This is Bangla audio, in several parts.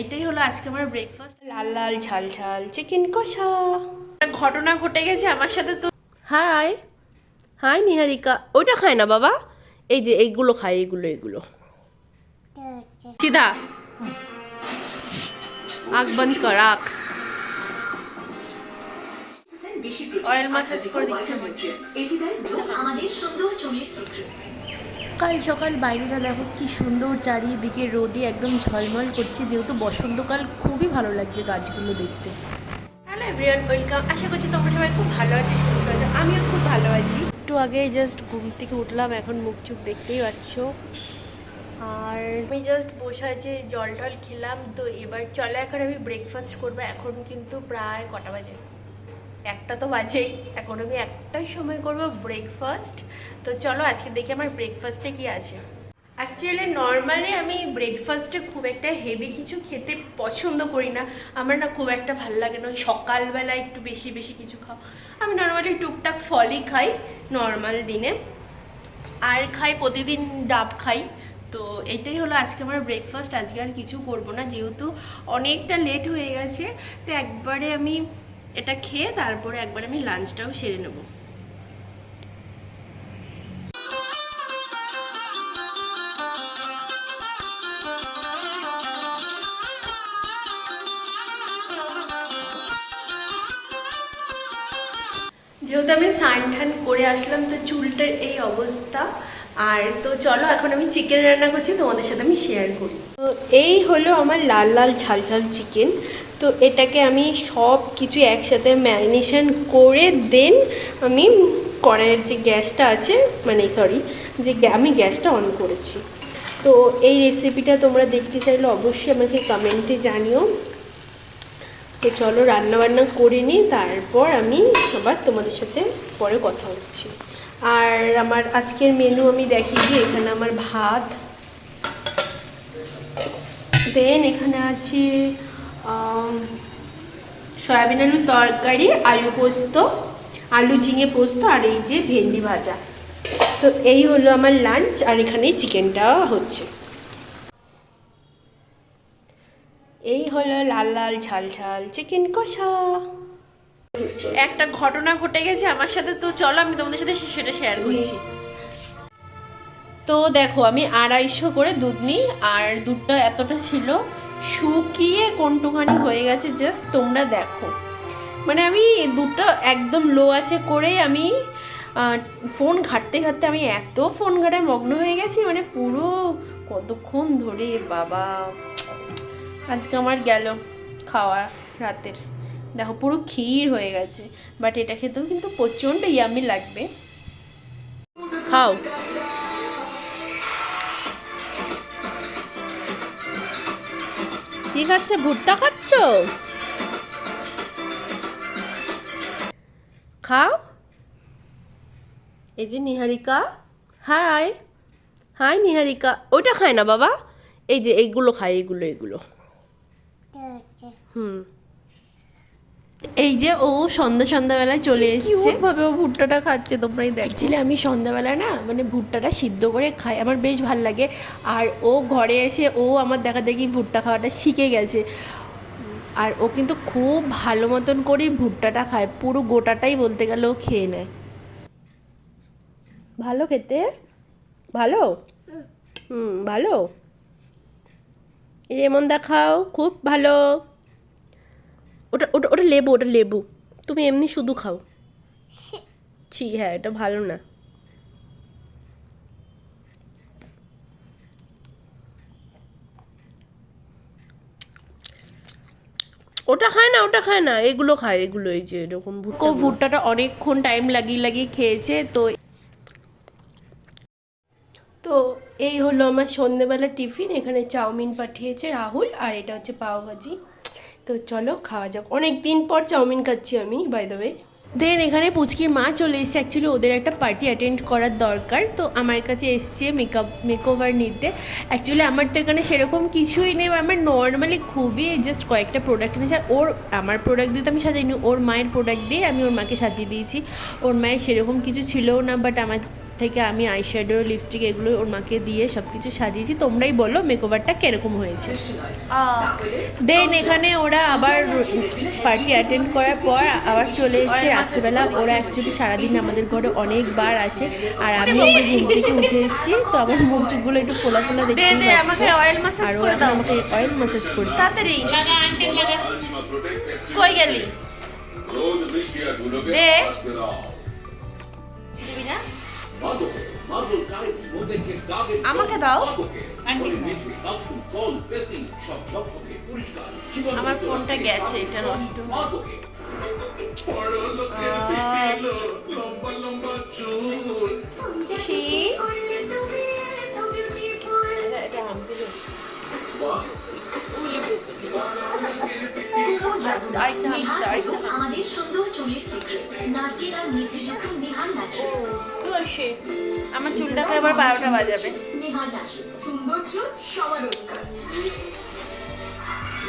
এটাই হলো আজকে আমার ব্রেকফাস্ট লাল লাল ঝাল ঝাল চিকেন কষা। একটা ঘটনা ঘটে গেছে আমার সাথে তো। Hi hi Niharika. ওটা খায় না বাবা? এই যে এইগুলো খায় এইগুলো এইগুলো। সিধা। আখ বন্ধ কর আখ অয়েল মাসাজ করে দিচ্ছে। আমাদের সুন্দর চুলের সেক্রেট কাল সকাল বাইরেটা দেখো কি সুন্দর চারিদিকে রোদে একদম ঝলমল করছে যেহেতু বসন্তকাল খুবই ভালো লাগছে গাছগুলো দেখতে। হ্যালো এভরিওয়ান ওয়েলকাম আশা করছি তোমরা সবাই খুব ভালো আছো সুস্থ আছো। আমিও খুব ভালো আছি। একটু আগে জাস্ট ঘুম থেকে উঠলাম এখন মুখ চুখ দেখতেই পাচ্ছ। আর আমি জাস্ট বসে আছি জল টল খেলাম তো এবার চলে এখন আমি ব্রেকফাস্ট করব এখন কিন্তু প্রায় কটা বাজে। একটা তো বাজেই। এখন আমি একটাই সময় করব ব্রেকফাস্ট তো চলো আজকে দেখি আমার ব্রেকফাস্টে কি আছে। অ্যাকচুয়ালি নর্মালি আমি ব্রেকফাস্টে খুব একটা হেভি কিছু খেতে পছন্দ করি না। আমার না খুব একটা ভালো লাগে না। সকালবেলা একটু বেশি বেশি কিছু খাও। আমি নর্মালি টুকটাক ফলই খাই নর্মাল দিনে। আর খাই, প্রতিদিন ডাব খাই। তো এটাই হলো আজকে আমার ব্রেকফাস্ট আজকে আর কিছু করব না। যেহেতু অনেকটা লেট হয়ে গেছে, তো একবারে আমি এটা খেয়ে তারপরে একবার আমি লাঞ্চটাও সেরে নেব। যেহেতু আমি স্নান টান করে আসলাম, তো চুলটার এই অবস্থা। আর তো চলো, এখন আমি চিকেন রান্না করছি, তোমাদের সাথে আমি শেয়ার করি। তো এই হলো আমার লাল লাল, ঝাল ঝাল চিকেন তো এটাকে আমি সব কিছু একসাথে ম্যারিনেশন করে দেন আমি কড়াইয়ের যে গ্যাসটা আছে মানে সরি যে আমি গ্যাসটা অন করেছি। তো এই রেসিপিটা তোমরা দেখতে চাইলে অবশ্যই আমাকে কমেন্টে জানিও। তো চলো রান্না বান্না করে নিই, তারপর আমি আবার তোমাদের সাথে পরে কথা হচ্ছি। আর আমার আজকের মেনু আমি দেখি যে এখানে আমার ভাত, দেন এখানে আছে সয়াবিন আলুর তরকারি, আলু পোস্ত, আলু ঝিঙে পোস্ত আর এই যে ভেন্ডি ভাজা। তো এই হলো আমার লাঞ্চ আর এখানে চিকেনটা হচ্ছে। এই হলো লাল লাল ঝাল ঝাল চিকেন কষা। একটা ঘটনা ঘটে গেছে আমার সাথে, তো চলো আমি তোমাদের সাথে সেটা শেয়ার করছি। তো দেখো, আমি আড়াইশো করে দুধ নিই আর দুধটা এতটা ছিল শুকিয়ে কোনটুখানি হয়ে গেছে জাস্ট তোমরা দেখো। মানে আমি দুটো একদম লো আছে করেই আমি ফোন ঘাটতে ঘাটতে আমি এত ফোন ঘাটায় মগ্ন হয়ে গেছি মানে পুরো কতক্ষণ ধরে, বাবা। আজকে আমার গেল খাওয়া রাতের। দেখো, পুরো ক্ষীর হয়ে গেছে বাট এটা খেতেও কিন্তু প্রচণ্ড ইয়ামি লাগবে। খাও। কি খাচ্ছে? ভুট্টা খাচ্ছ? খাও। এই যে নিহারিকা। হাই। হাই নিহারিকা। ওইটা খায় না বাবা? এই যে এইগুলো খায় এইগুলো এগুলো হুম। এই যে ও সন্ধ্যা সন্ধ্যাবেলায় চলে এসেছে। ভাবে ও ভুট্টাটা খাচ্ছে তোমরাই দেখো। অ্যাকচুয়ালি আমি সন্ধ্যাবেলা না মানে ভুট্টাটা সিদ্ধ করে খাই আমার বেশ ভালো লাগে। আর ও ঘরে এসে ও আমার দেখা দেখি ভুট্টা খাওয়াটা শিখে গেছে। আর ও কিন্তু খুব ভালো মতন করেই ভুট্টাটা খায় পুরো গোটাটাই বলতে গেলে ও খেয়ে নেয়। ভালো খেতে? ভালো? হুম। ভালো? যেমন দেখাও খুব ভালো। ওটা ওটা ওটা লেবু ওটা লেবু। তুমি এমনি শুধু খাও। ছি হ্যাঁ এটা ভালো না। ওটা খায় না ওটা খায় না। এগুলো খায় এগুলো এই যে এরকম ভুট্টা ভুট্টাটা অনেকক্ষণ টাইম লাগিয়ে লাগিয়ে খেয়েছে তো তো এই হলো আমার সন্ধেবেলা টিফিন। এখানে চাউমিন পাঠিয়েছে রাহুল আর এটা হচ্ছে পাওভাজি। তো চলো, খাওয়া যাক। অনেক দিন পর চাউমিন খাচ্ছি আমি বাই দ্য ওয়ে দেন এখানে পুচকির মা চলে এসেছে। অ্যাকচুয়ালি ওদের একটা পার্টি অ্যাটেন্ড করার দরকার। তো আমার কাছে এসছে মেকআপ মেকওভার নিতে। অ্যাকচুয়ালি আমার তো এখানে সেরকম কিছুই নেই। আমার নর্মালি খুবই জাস্ট কয়েকটা প্রোডাক্ট এনেছে। আর ওর, আমার প্রোডাক্ট দিয়ে তো আমি সাজাইনি। ওর মায়ের প্রোডাক্ট দিয়ে আমি ওর মাকে সাজিয়ে দিয়েছি। ওর মায়ের সেরকম কিছু ছিলও না বাট আমার থেকে আমি আই আইশ্যাডো লিপস্টিক এগুলো ওর মাকে দিয়ে সব কিছু সাজিয়েছি। তোমরাই বলো মেকওভারটা কীরকম হয়েছে। দেন এখানে ওরা আবার পার্টি অ্যাটেন্ড করার পর আবার চলে এসেছে। রাত্রিবেলা ওরা অ্যাকচুয়ালি সারাদিন আমাদের ঘরে অনেকবার আসে। আর আমি আমার ঘুম থেকে উঠে এসেছি। তো আমার মুখ চোখগুলো একটু ফোলা ফোলা দে দেখতে আমাকে অয়েল ম্যাসাজ আর ওরা দাও। আমাকে অয়েল ম্যাসাজ করে। তাড়াতাড়ি। কই গেলি? দে। দিবি না? আমাকে দাও। আমার ফোনটা গেছে, এটা নষ্ট। আমাদের সুন্দর চুলের সিক্রেট নারকেল আর মেথিযুক্ত নেহার ন্যাচারাল আমার চুলটাকে এবার বারোটা বাজাবে।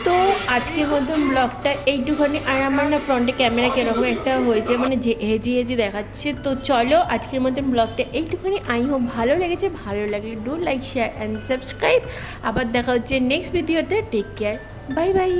তো আজকের মতন ব্লগটা এইটুখানি, আর আমার না ফ্রন্টে ক্যামেরা কীরকম একটা হয়েছে মানে হেজি হেজি দেখাচ্ছে। তো চলো আজকের মতন ব্লগটা এইটুখানি আই হোপ ভালো লেগেছে। ভালো লাগলে do like share and subscribe আবার দেখা হচ্ছে নেক্সট ভিডিওতে টেক কেয়ার বাই বাই